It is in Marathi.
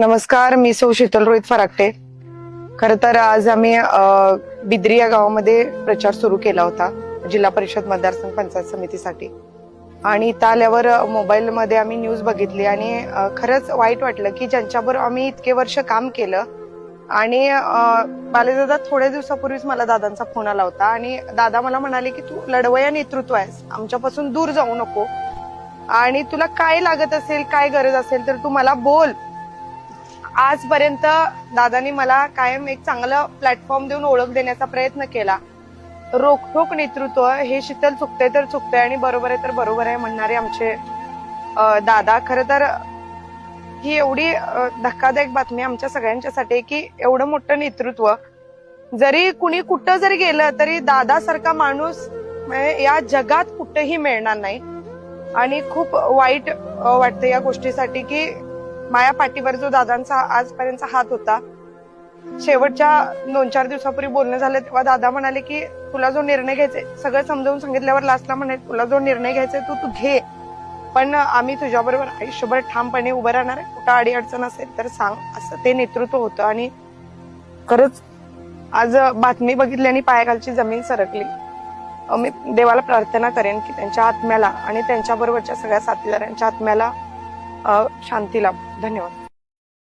नमस्कार मी सौ शीतल रोहित फराकटे खर तर आज आम्ही बिद्री या गावामध्ये प्रचार सुरू केला होता जिल्हा परिषद मतदारसंघ पंचायत समितीसाठी. आणि इथं आल्यावर मोबाईलमध्ये आम्ही न्यूज बघितली आणि खरंच वाईट वाटलं की ज्यांच्यावर आम्ही इतके वर्ष काम केलं आणि बालेदादा थोड्या दिवसापूर्वीच मला दादांचा फोन आला होता आणि दादा मला म्हणाले की तू लढवया नेतृत्व आहेस आमच्यापासून दूर जाऊ नको आणि तुला काय लागत असेल काय गरज असेल तर तू मला बोल. आजपर्यंत दादानी मला कायम एक चांगला प्लॅटफॉर्म देऊन ओळख देण्याचा प्रयत्न केला. रोखोक नेतृत्व हे शीतल चुकते तर चुकते आणि बरोबर आहे तर बरोबर आहे म्हणणारे आमचे दादा. खरं तर ही एवढी धक्कादायक बातमी आमच्या सगळ्यांच्यासाठी आहे की एवढं मोठं नेतृत्व जरी कुणी कुठं जरी गेलं तरी दादासारखा माणूस म्हणजे या जगात कुठेही मिळणार नाही. आणि खूप वाईट वाटतं या गोष्टीसाठी की माया पाठीवर जो दादांचा आजपर्यंतचा हात होता शेवटच्या दोन चार दिवसापूर्वी बोलणं झालं तेव्हा दादा म्हणाले की तुला जो निर्णय घ्यायचा सगळं समजावून सांगितल्यावर लास्टला म्हणे तुला जो निर्णय घ्यायचा तू तू घे पण आम्ही तुझ्याबरोबर आयुष्यभर ठामपणे उभं राहणार आहे. कुठं अडी अडचण असेल तर सांग असं ते नेतृत्व होतं आणि खरंच आज बातमी बघितली आणि पायाखालची जमीन सरकली. मी देवाला प्रार्थना करेन की त्यांच्या आत्म्याला आणि त्यांच्याबरोबरच्या सगळ्या साथीदारांच्या आत्म्याला शांती लाभ धन्यवाद.